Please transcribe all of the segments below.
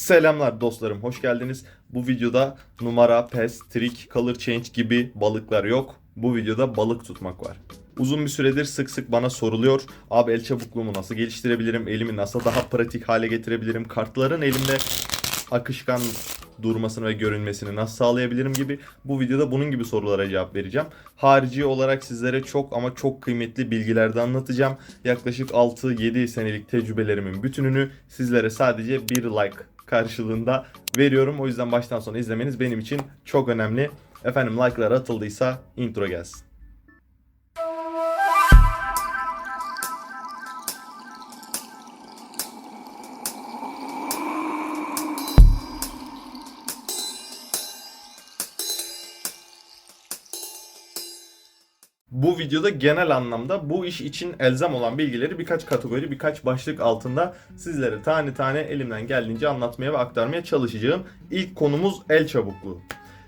Selamlar dostlarım, hoş geldiniz. Bu videoda numara, pes, trik, color change gibi balıklar yok. Bu videoda balık tutmak var. Uzun bir süredir sık sık bana soruluyor. Abi el çabukluğumu nasıl geliştirebilirim? Elimi nasıl daha pratik hale getirebilirim? Kartların elimde akışkan durmasını ve görünmesini nasıl sağlayabilirim gibi bu videoda bunun gibi sorulara cevap vereceğim. Harici olarak sizlere çok ama çok kıymetli bilgiler de anlatacağım. Yaklaşık 6-7 senelik tecrübelerimin bütününü sizlere sadece bir like karşılığında veriyorum. O yüzden baştan sona izlemeniz benim için çok önemli. Efendim like'lar atıldıysa intro gelsin. Bu videoda genel anlamda bu iş için elzem olan bilgileri birkaç kategori, birkaç başlık altında sizlere tane tane elimden geldiğince anlatmaya ve aktarmaya çalışacağım. İlk konumuz el çabukluğu.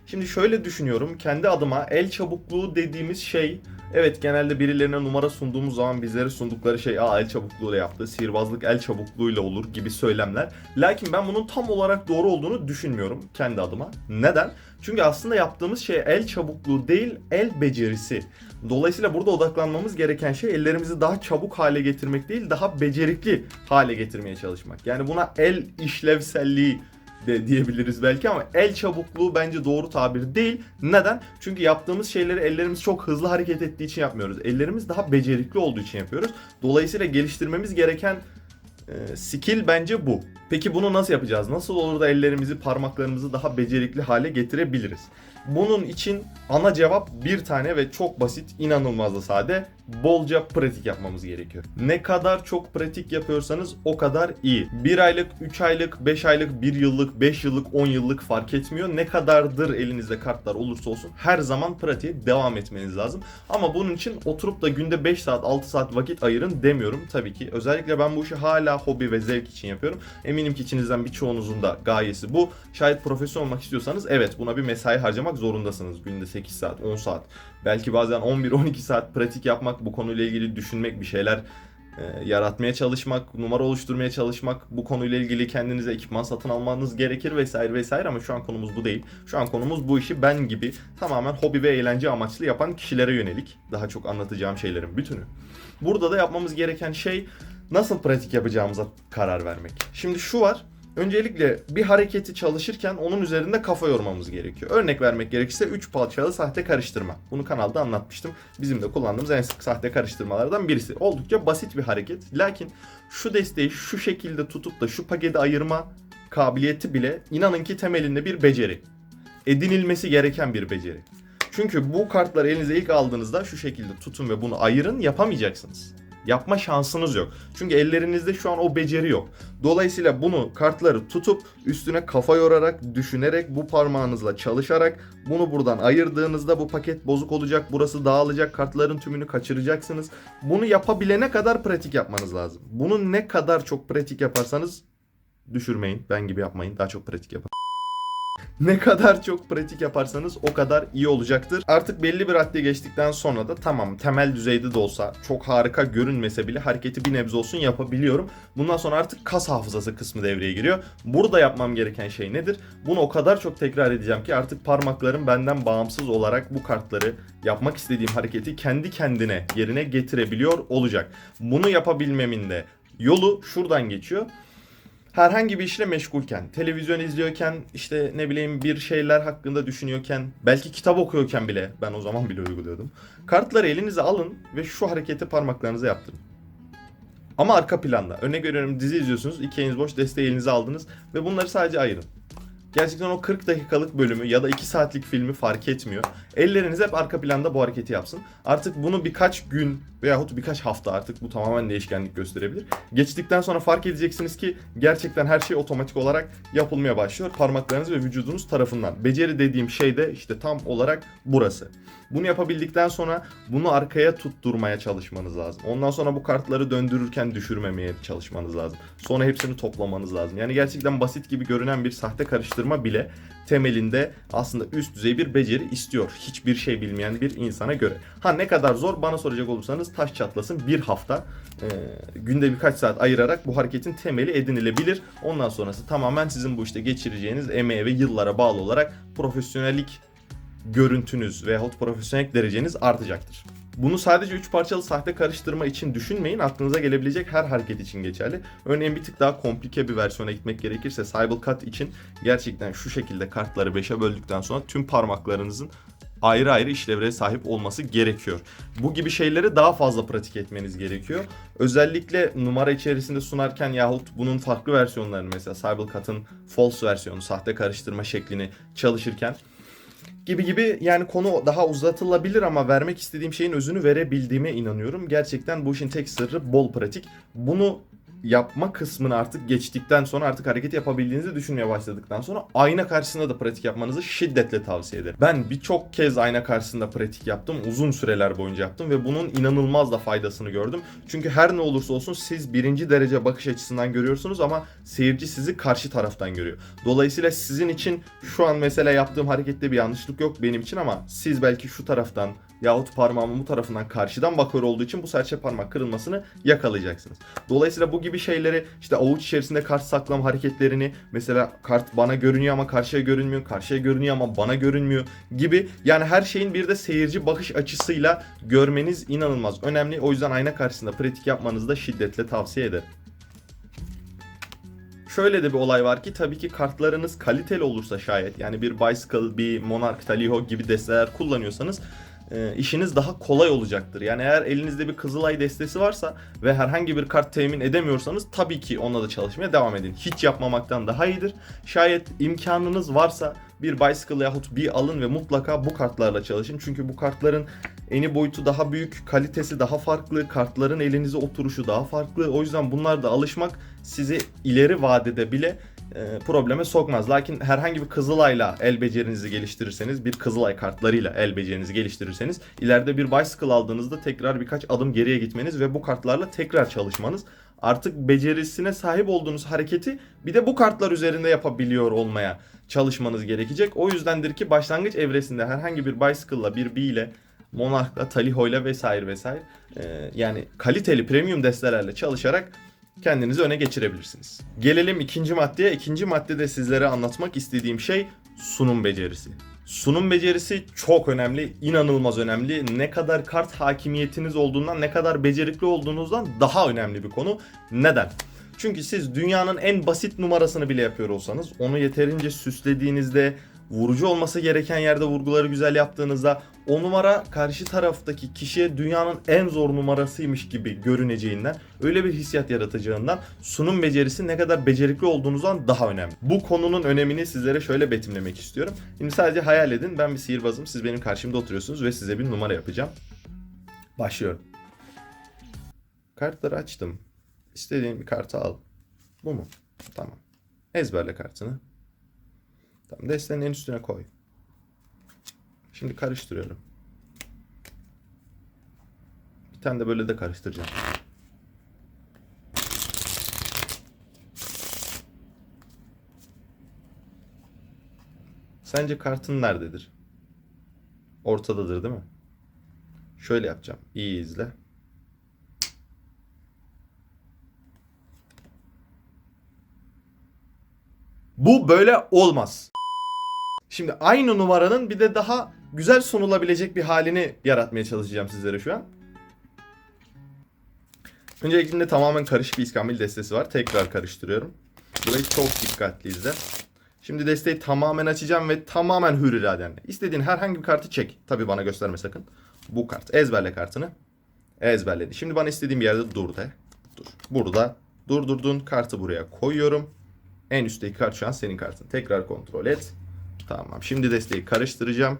Şimdi şöyle düşünüyorum, kendi adıma el çabukluğu dediğimiz şey, evet genelde birilerine numara sunduğumuz zaman bizlere sundukları şey, aa el çabukluğuyla yaptı, sihirbazlık el çabukluğuyla olur gibi söylemler. Lakin ben bunun tam olarak doğru olduğunu düşünmüyorum kendi adıma. Neden? Çünkü aslında yaptığımız şey el çabukluğu değil, el becerisi. Dolayısıyla burada odaklanmamız gereken şey ellerimizi daha çabuk hale getirmek değil, daha becerikli hale getirmeye çalışmak. Yani buna el işlevselliği de diyebiliriz belki ama el çabukluğu bence doğru tabir değil. Neden? Çünkü yaptığımız şeyleri ellerimiz çok hızlı hareket ettiği için yapmıyoruz. Ellerimiz daha becerikli olduğu için yapıyoruz. Dolayısıyla geliştirmemiz gereken e, skill bence bu. Peki bunu nasıl yapacağız? Nasıl olur da ellerimizi, parmaklarımızı daha becerikli hale getirebiliriz? Bunun için ana cevap bir tane ve çok basit, inanılmaz da sade. Bolca pratik yapmamız gerekiyor. Ne kadar çok pratik yapıyorsanız o kadar iyi. 1 aylık, 3 aylık, 5 aylık, 1 yıllık, 5 yıllık, 10 yıllık fark etmiyor. Ne kadardır elinizde kartlar olursa olsun her zaman pratiğe devam etmeniz lazım. Ama bunun için oturup da günde 5 saat, 6 saat vakit ayırın demiyorum tabii ki. Özellikle ben bu işi hala hobi ve zevk için yapıyorum. Eminim ki içinizden birçoğunuzun da gayesi bu. Şayet profesyonel olmak istiyorsanız evet buna bir mesai harcamak zorundasınız. Günde 8 saat, 10 saat. Belki bazen 11-12 saat pratik yapmak, bu konuyla ilgili düşünmek, bir şeyler e, yaratmaya çalışmak, numara oluşturmaya çalışmak, bu konuyla ilgili kendinize ekipman satın almanız gerekir vesaire vesaire ama şu an konumuz bu değil. Şu an konumuz bu işi ben gibi tamamen hobi ve eğlence amaçlı yapan kişilere yönelik. Daha çok anlatacağım şeylerin bütünü. Burada da yapmamız gereken şey nasıl pratik yapacağımıza karar vermek. Şimdi şu var. Öncelikle bir hareketi çalışırken onun üzerinde kafa yormamız gerekiyor. Örnek vermek gerekirse 3 parçalı sahte karıştırma. Bunu kanalda anlatmıştım. Bizim de kullandığımız en sık sahte karıştırmalardan birisi. Oldukça basit bir hareket. Lakin şu desteği şu şekilde tutup da şu paketi ayırma kabiliyeti bile inanın ki temelinde bir beceri. Edinilmesi gereken bir beceri. Çünkü bu kartları elinize ilk aldığınızda şu şekilde tutun ve bunu ayırın yapamayacaksınız. Yapma şansınız yok. Çünkü ellerinizde şu an o beceri yok. Dolayısıyla bunu kartları tutup üstüne kafa yorarak, düşünerek, bu parmağınızla çalışarak bunu buradan ayırdığınızda bu paket bozuk olacak, burası dağılacak, kartların tümünü kaçıracaksınız. Bunu yapabilene kadar pratik yapmanız lazım. Bunu ne kadar çok pratik yaparsanız düşürmeyin. Ben gibi yapmayın. Daha çok pratik yapın. Ne kadar çok pratik yaparsanız o kadar iyi olacaktır. Artık belli bir raddeye geçtikten sonra da tamam temel düzeyde de olsa çok harika görünmese bile hareketi bir nebze olsun yapabiliyorum. Bundan sonra artık kas hafızası kısmı devreye giriyor. Burada yapmam gereken şey nedir? Bunu o kadar çok tekrar edeceğim ki artık parmaklarım benden bağımsız olarak bu kartları yapmak istediğim hareketi kendi kendine yerine getirebiliyor olacak. Bunu yapabilmemin de yolu şuradan geçiyor herhangi bir işle meşgulken, televizyon izliyorken, işte ne bileyim bir şeyler hakkında düşünüyorken, belki kitap okuyorken bile ben o zaman bile uyguluyordum. Kartları elinize alın ve şu hareketi parmaklarınıza yaptırın. Ama arka planda. Örnek veriyorum dizi izliyorsunuz, iki eliniz boş, desteği elinize aldınız ve bunları sadece ayırın. Gerçekten o 40 dakikalık bölümü ya da 2 saatlik filmi fark etmiyor. Elleriniz hep arka planda bu hareketi yapsın. Artık bunu birkaç gün veyahut birkaç hafta artık bu tamamen değişkenlik gösterebilir. Geçtikten sonra fark edeceksiniz ki gerçekten her şey otomatik olarak yapılmaya başlıyor. Parmaklarınız ve vücudunuz tarafından. Beceri dediğim şey de işte tam olarak burası. Bunu yapabildikten sonra bunu arkaya tutturmaya çalışmanız lazım. Ondan sonra bu kartları döndürürken düşürmemeye çalışmanız lazım. Sonra hepsini toplamanız lazım. Yani gerçekten basit gibi görünen bir sahte karıştırma bile temelinde aslında üst düzey bir beceri istiyor. Hiçbir şey bilmeyen bir insana göre. Ha ne kadar zor bana soracak olursanız taş çatlasın bir hafta e, günde birkaç saat ayırarak bu hareketin temeli edinilebilir. Ondan sonrası tamamen sizin bu işte geçireceğiniz emeğe ve yıllara bağlı olarak profesyonellik görüntünüz veyahut profesyonel dereceniz artacaktır. Bunu sadece 3 parçalı sahte karıştırma için düşünmeyin. Aklınıza gelebilecek her hareket için geçerli. Örneğin bir tık daha komplike bir versiyona gitmek gerekirse Cyber Cut için gerçekten şu şekilde kartları 5'e böldükten sonra tüm parmaklarınızın ayrı ayrı işlevlere sahip olması gerekiyor. Bu gibi şeyleri daha fazla pratik etmeniz gerekiyor. Özellikle numara içerisinde sunarken yahut bunun farklı versiyonlarını mesela Cyber Cut'ın false versiyonu, sahte karıştırma şeklini çalışırken gibi gibi yani konu daha uzatılabilir ama vermek istediğim şeyin özünü verebildiğime inanıyorum. Gerçekten bu işin tek sırrı bol pratik. Bunu yapma kısmını artık geçtikten sonra artık hareket yapabildiğinizi düşünmeye başladıktan sonra ayna karşısında da pratik yapmanızı şiddetle tavsiye ederim. Ben birçok kez ayna karşısında pratik yaptım. Uzun süreler boyunca yaptım ve bunun inanılmaz da faydasını gördüm. Çünkü her ne olursa olsun siz birinci derece bakış açısından görüyorsunuz ama seyirci sizi karşı taraftan görüyor. Dolayısıyla sizin için şu an mesela yaptığım harekette bir yanlışlık yok benim için ama siz belki şu taraftan yahut parmağımın bu tarafından karşıdan bakıyor olduğu için bu serçe parmak kırılmasını yakalayacaksınız. Dolayısıyla bu gibi şeyleri işte avuç içerisinde kart saklama hareketlerini mesela kart bana görünüyor ama karşıya görünmüyor, karşıya görünüyor ama bana görünmüyor gibi yani her şeyin bir de seyirci bakış açısıyla görmeniz inanılmaz önemli. O yüzden ayna karşısında pratik yapmanızı da şiddetle tavsiye ederim. Şöyle de bir olay var ki tabii ki kartlarınız kaliteli olursa şayet yani bir Bicycle, bir Monarch, Taliho gibi desteler kullanıyorsanız e, işiniz daha kolay olacaktır. Yani eğer elinizde bir Kızılay destesi varsa ve herhangi bir kart temin edemiyorsanız tabii ki onunla da çalışmaya devam edin. Hiç yapmamaktan daha iyidir. Şayet imkanınız varsa bir Bicycle yahut bir alın ve mutlaka bu kartlarla çalışın. Çünkü bu kartların eni boyutu daha büyük, kalitesi daha farklı, kartların elinize oturuşu daha farklı. O yüzden bunlar da alışmak sizi ileri vadede bile e, probleme sokmaz. Lakin herhangi bir Kızılay'la el becerinizi geliştirirseniz, bir Kızılay kartlarıyla el becerinizi geliştirirseniz ileride bir Bicycle aldığınızda tekrar birkaç adım geriye gitmeniz ve bu kartlarla tekrar çalışmanız artık becerisine sahip olduğunuz hareketi bir de bu kartlar üzerinde yapabiliyor olmaya çalışmanız gerekecek. O yüzdendir ki başlangıç evresinde herhangi bir Bicycle'la, bir B ile Monarch'la, Taliho'yla vesaire vesaire e, yani kaliteli premium destelerle çalışarak kendinizi öne geçirebilirsiniz. Gelelim ikinci maddeye. İkinci maddede sizlere anlatmak istediğim şey sunum becerisi. Sunum becerisi çok önemli, inanılmaz önemli. Ne kadar kart hakimiyetiniz olduğundan, ne kadar becerikli olduğunuzdan daha önemli bir konu. Neden? Çünkü siz dünyanın en basit numarasını bile yapıyor olsanız, onu yeterince süslediğinizde, vurucu olması gereken yerde vurguları güzel yaptığınızda o numara karşı taraftaki kişiye dünyanın en zor numarasıymış gibi görüneceğinden, öyle bir hissiyat yaratacağından sunum becerisi ne kadar becerikli olduğunuzdan daha önemli. Bu konunun önemini sizlere şöyle betimlemek istiyorum. Şimdi sadece hayal edin ben bir sihirbazım, siz benim karşımda oturuyorsunuz ve size bir numara yapacağım. Başlıyorum. Kartları açtım. İstediğin bir kartı al. Bu mu? Tamam. Ezberle kartını. Tamam destenin en üstüne koy. Şimdi karıştırıyorum. Bir tane de böyle de karıştıracağım. Sence kartın nerededir? Ortadadır değil mi? Şöyle yapacağım. İyi izle. Bu böyle olmaz. Şimdi aynı numaranın bir de daha güzel sunulabilecek bir halini yaratmaya çalışacağım sizlere şu an. Öncelikle tamamen karışık bir iskambil destesi var. Tekrar karıştırıyorum. Burayı çok dikkatli izle. Şimdi desteği tamamen açacağım ve tamamen hür iradenle. İstediğin herhangi bir kartı çek. Tabi bana gösterme sakın. Bu kart. Ezberle kartını. Ezberledi. Şimdi bana istediğim bir yerde dur de. Dur. Burada durdurdun. Kartı buraya koyuyorum. En üstteki kart şu an senin kartın. Tekrar kontrol et. Tamam. Şimdi desteği karıştıracağım.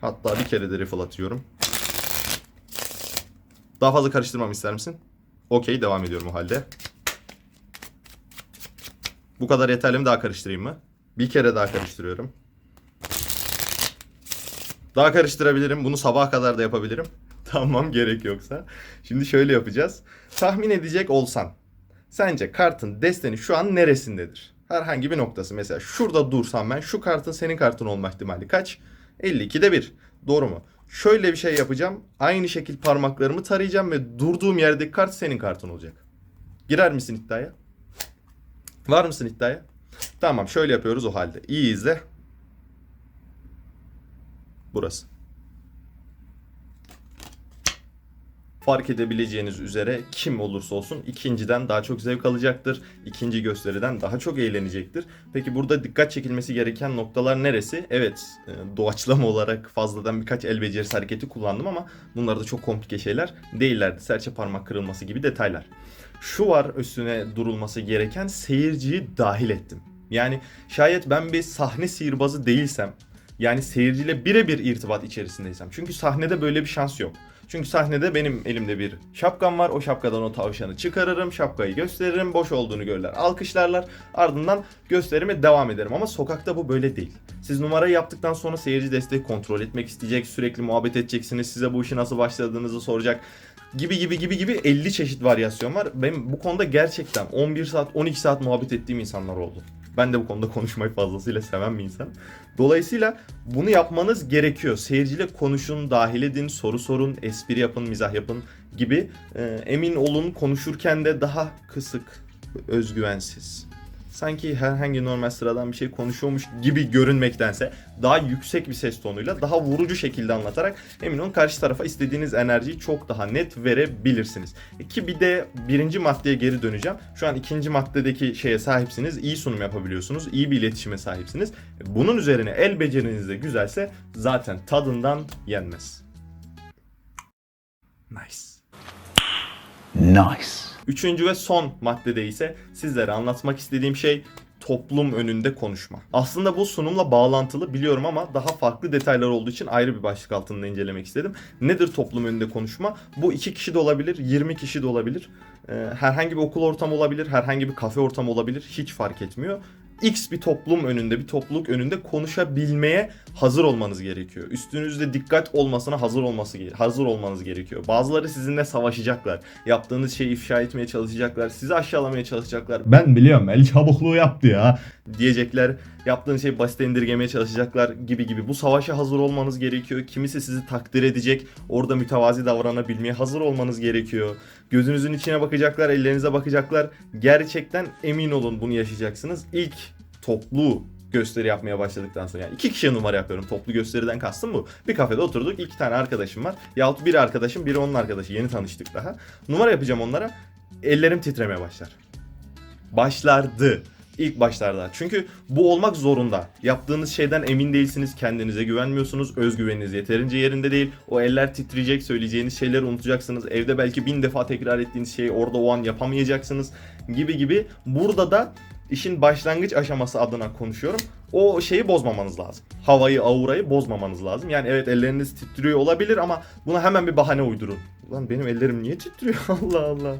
Hatta bir kere de riffle atıyorum. Daha fazla karıştırmam ister misin? Okey devam ediyorum o halde. Bu kadar yeterli mi? Daha karıştırayım mı? Bir kere daha karıştırıyorum. Daha karıştırabilirim. Bunu sabaha kadar da yapabilirim. Tamam gerek yoksa. Şimdi şöyle yapacağız. Tahmin edecek olsan Sence kartın desteni şu an neresindedir? Herhangi bir noktası. Mesela şurada dursam ben şu kartın senin kartın olma ihtimali kaç? 52'de 1. Doğru mu? Şöyle bir şey yapacağım. Aynı şekil parmaklarımı tarayacağım ve durduğum yerdeki kart senin kartın olacak. Girer misin iddiaya? Var mısın iddiaya? Tamam şöyle yapıyoruz o halde. İyi izle. Burası. Fark edebileceğiniz üzere kim olursa olsun ikinciden daha çok zevk alacaktır. İkinci gösteriden daha çok eğlenecektir. Peki burada dikkat çekilmesi gereken noktalar neresi? Evet e, doğaçlama olarak fazladan birkaç el becerisi hareketi kullandım ama bunlar da çok komplike şeyler değillerdi. Serçe parmak kırılması gibi detaylar. Şu var üstüne durulması gereken seyirciyi dahil ettim. Yani şayet ben bir sahne sihirbazı değilsem yani seyirciyle birebir irtibat içerisindeysem. Çünkü sahnede böyle bir şans yok. Çünkü sahnede benim elimde bir şapkam var. O şapkadan o tavşanı çıkarırım. Şapkayı gösteririm. Boş olduğunu görürler. Alkışlarlar. Ardından gösterime devam ederim. Ama sokakta bu böyle değil. Siz numarayı yaptıktan sonra seyirci desteği kontrol etmek isteyecek. Sürekli muhabbet edeceksiniz. Size bu işi nasıl başladığınızı soracak gibi gibi gibi gibi 50 çeşit varyasyon var. Benim bu konuda gerçekten 11 saat 12 saat muhabbet ettiğim insanlar oldu. Ben de bu konuda konuşmayı fazlasıyla seven bir insan. Dolayısıyla bunu yapmanız gerekiyor. Seyirciyle konuşun, dahil edin, soru sorun, espri yapın, mizah yapın gibi. Ee, emin olun konuşurken de daha kısık, özgüvensiz. Sanki herhangi normal sıradan bir şey konuşuyormuş gibi görünmektense daha yüksek bir ses tonuyla daha vurucu şekilde anlatarak emin olun karşı tarafa istediğiniz enerjiyi çok daha net verebilirsiniz. E Ki bir de birinci maddeye geri döneceğim. Şu an ikinci maddedeki şeye sahipsiniz. iyi sunum yapabiliyorsunuz. iyi bir iletişime sahipsiniz. E Bunun üzerine el beceriniz de güzelse zaten tadından yenmez. Nice. Nice. Üçüncü ve son maddede ise sizlere anlatmak istediğim şey toplum önünde konuşma. Aslında bu sunumla bağlantılı biliyorum ama daha farklı detaylar olduğu için ayrı bir başlık altında incelemek istedim. Nedir toplum önünde konuşma? Bu iki kişi de olabilir, 20 kişi de olabilir. Ee, herhangi bir okul ortamı olabilir, herhangi bir kafe ortamı olabilir. Hiç fark etmiyor. X bir toplum önünde, bir topluluk önünde konuşabilmeye hazır olmanız gerekiyor. Üstünüzde dikkat olmasına hazır olması hazır olmanız gerekiyor. Bazıları sizinle savaşacaklar. Yaptığınız şeyi ifşa etmeye çalışacaklar. Sizi aşağılamaya çalışacaklar. Ben biliyorum el çabukluğu yaptı ya diyecekler. Yaptığınız şeyi basite indirgemeye çalışacaklar gibi gibi. Bu savaşa hazır olmanız gerekiyor. Kimisi sizi takdir edecek. Orada mütevazi davranabilmeye hazır olmanız gerekiyor. Gözünüzün içine bakacaklar, ellerinize bakacaklar. Gerçekten emin olun bunu yaşayacaksınız. İlk toplu gösteri yapmaya başladıktan sonra yani iki kişiye numara yapıyorum. Toplu gösteriden kastım bu. Bir kafede oturduk. iki tane arkadaşım var. Yahut bir arkadaşım, biri onun arkadaşı. Yeni tanıştık daha. Numara yapacağım onlara. Ellerim titremeye başlar. Başlardı. İlk başlarda. Çünkü bu olmak zorunda. Yaptığınız şeyden emin değilsiniz, kendinize güvenmiyorsunuz, özgüveniniz yeterince yerinde değil. O eller titreyecek, söyleyeceğiniz şeyleri unutacaksınız. Evde belki bin defa tekrar ettiğiniz şeyi orada o an yapamayacaksınız gibi gibi. Burada da işin başlangıç aşaması adına konuşuyorum. O şeyi bozmamanız lazım. Havayı, aurayı bozmamanız lazım. Yani evet elleriniz titriyor olabilir ama buna hemen bir bahane uydurun. Ulan benim ellerim niye titriyor Allah Allah.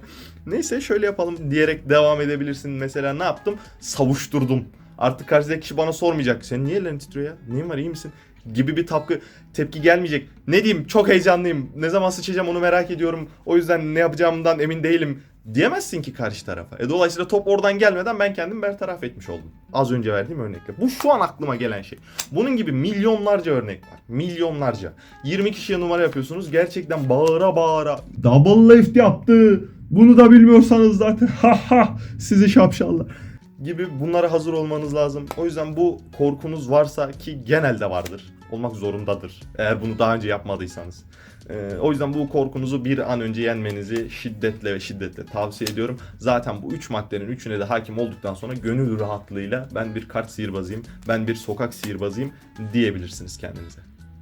Neyse şöyle yapalım diyerek devam edebilirsin. Mesela ne yaptım? Savuşturdum. Artık karşıdaki kişi bana sormayacak. Senin niye ellerin titriyor ya? Neyin var iyi misin? Gibi bir tapkı, tepki gelmeyecek. Ne diyeyim çok heyecanlıyım. Ne zaman sıçacağım onu merak ediyorum. O yüzden ne yapacağımdan emin değilim. Diyemezsin ki karşı tarafa. E dolayısıyla top oradan gelmeden ben kendimi bertaraf etmiş oldum. Az önce verdiğim örnekle. Bu şu an aklıma gelen şey. Bunun gibi milyonlarca örnek var. Milyonlarca. 20 kişiye numara yapıyorsunuz. Gerçekten bağıra bağıra. Double lift yaptı. Bunu da bilmiyorsanız zaten ha ha sizi şapşallar gibi bunlara hazır olmanız lazım. O yüzden bu korkunuz varsa ki genelde vardır. Olmak zorundadır. Eğer bunu daha önce yapmadıysanız. Ee, o yüzden bu korkunuzu bir an önce yenmenizi şiddetle ve şiddetle tavsiye ediyorum. Zaten bu üç maddenin üçüne de hakim olduktan sonra gönül rahatlığıyla ben bir kart sihirbazıyım, ben bir sokak sihirbazıyım diyebilirsiniz kendinize.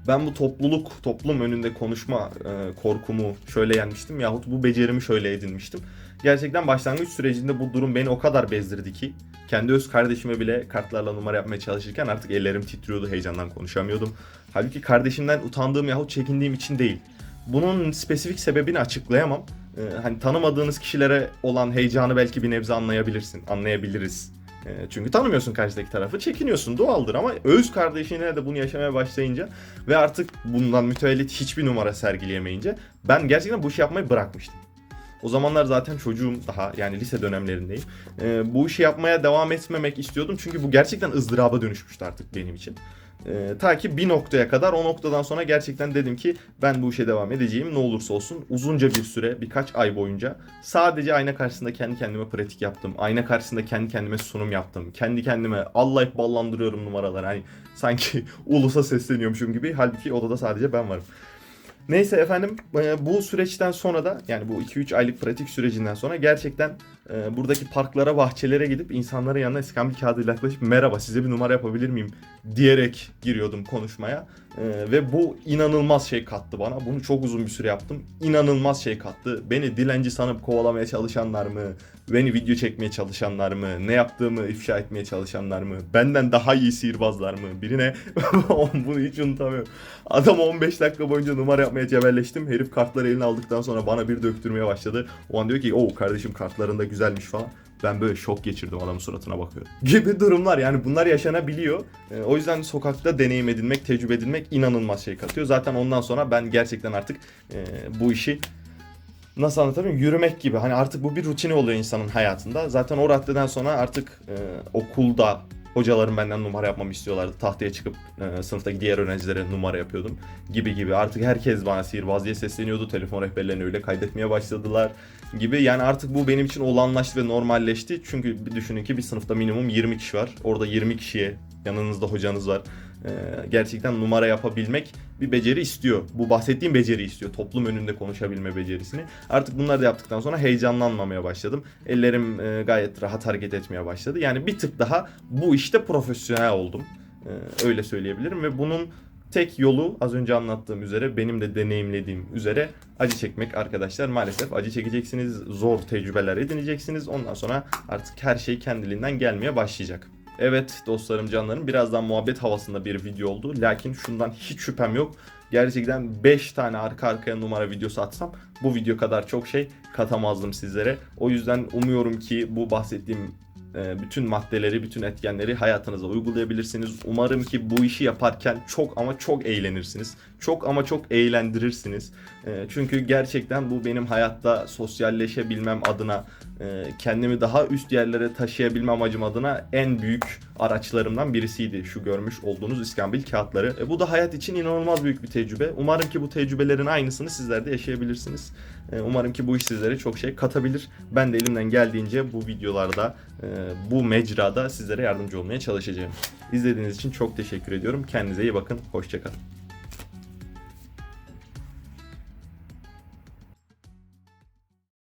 Ben bu topluluk, toplum önünde konuşma e, korkumu şöyle yenmiştim yahut bu becerimi şöyle edinmiştim. Gerçekten başlangıç sürecinde bu durum beni o kadar bezdirdi ki kendi öz kardeşime bile kartlarla numara yapmaya çalışırken artık ellerim titriyordu, heyecandan konuşamıyordum. Halbuki kardeşimden utandığım yahut çekindiğim için değil. Bunun spesifik sebebini açıklayamam. Ee, hani tanımadığınız kişilere olan heyecanı belki bir nebze anlayabilirsin, anlayabiliriz. Ee, çünkü tanımıyorsun karşıdaki tarafı, çekiniyorsun doğaldır ama öz kardeşine de bunu yaşamaya başlayınca ve artık bundan mütevellit hiçbir numara sergileyemeyince ben gerçekten bu işi yapmayı bırakmıştım. O zamanlar zaten çocuğum daha yani lise dönemlerindeyim. Ee, bu işi yapmaya devam etmemek istiyordum çünkü bu gerçekten ızdıraba dönüşmüştü artık benim için. Ee, ta ki bir noktaya kadar o noktadan sonra gerçekten dedim ki ben bu işe devam edeceğim ne olursa olsun uzunca bir süre birkaç ay boyunca sadece ayna karşısında kendi kendime pratik yaptım. Ayna karşısında kendi kendime sunum yaptım. Kendi kendime allayıp ballandırıyorum numaraları. Hani sanki ulusa sesleniyormuşum gibi halbuki odada sadece ben varım. Neyse efendim e, bu süreçten sonra da yani bu 2-3 aylık pratik sürecinden sonra gerçekten e, buradaki parklara, bahçelere gidip insanların yanına iskambil kağıdıyla yaklaşıp merhaba size bir numara yapabilir miyim diyerek giriyordum konuşmaya. E, ve bu inanılmaz şey kattı bana. Bunu çok uzun bir süre yaptım. İnanılmaz şey kattı. Beni dilenci sanıp kovalamaya çalışanlar mı? Beni video çekmeye çalışanlar mı? Ne yaptığımı ifşa etmeye çalışanlar mı? Benden daha iyi sihirbazlar mı? Birine bunu hiç unutamıyorum. Adam 15 dakika boyunca numara yapmaya cebelleştim. Herif kartları eline aldıktan sonra bana bir döktürmeye başladı. O an diyor ki o kardeşim kartların da güzelmiş falan. Ben böyle şok geçirdim adamın suratına bakıyorum. Gibi durumlar yani bunlar yaşanabiliyor. Ee, o yüzden sokakta deneyim edinmek, tecrübe edinmek inanılmaz şey katıyor. Zaten ondan sonra ben gerçekten artık e, bu işi nasıl anlatayım yürümek gibi hani artık bu bir rutini oluyor insanın hayatında. Zaten o raddeden sonra artık e, okulda hocalarım benden numara yapmamı istiyorlardı. Tahtaya çıkıp e, sınıftaki diğer öğrencilere numara yapıyordum gibi gibi. Artık herkes bana sihirbaz diye sesleniyordu. Telefon rehberlerini öyle kaydetmeye başladılar gibi. Yani artık bu benim için olanlaştı ve normalleşti. Çünkü bir düşünün ki bir sınıfta minimum 20 kişi var. Orada 20 kişiye yanınızda hocanız var. Ee, gerçekten numara yapabilmek bir beceri istiyor. Bu bahsettiğim beceri istiyor. Toplum önünde konuşabilme becerisini. Artık bunları da yaptıktan sonra heyecanlanmamaya başladım. Ellerim e, gayet rahat hareket etmeye başladı. Yani bir tık daha bu işte profesyonel oldum. Ee, öyle söyleyebilirim ve bunun tek yolu az önce anlattığım üzere benim de deneyimlediğim üzere acı çekmek arkadaşlar. Maalesef acı çekeceksiniz, zor tecrübeler edineceksiniz. Ondan sonra artık her şey kendiliğinden gelmeye başlayacak. Evet dostlarım canlarım birazdan muhabbet havasında bir video oldu. Lakin şundan hiç şüphem yok. Gerçekten 5 tane arka arkaya numara videosu atsam bu video kadar çok şey katamazdım sizlere. O yüzden umuyorum ki bu bahsettiğim bütün maddeleri, bütün etkenleri hayatınıza uygulayabilirsiniz. Umarım ki bu işi yaparken çok ama çok eğlenirsiniz. Çok ama çok eğlendirirsiniz. E, Çünkü gerçekten bu benim hayatta sosyalleşebilmem adına, e, kendimi daha üst yerlere taşıyabilmem amacım adına en büyük araçlarımdan birisiydi şu görmüş olduğunuz iskambil kağıtları. E, bu da hayat için inanılmaz büyük bir tecrübe. Umarım ki bu tecrübelerin aynısını sizler de yaşayabilirsiniz. E, Umarım ki bu iş sizlere çok şey katabilir. Ben de elimden geldiğince bu videolarda, e, bu mecrada sizlere yardımcı olmaya çalışacağım. İzlediğiniz için çok teşekkür ediyorum. Kendinize iyi bakın. Hoşçakalın.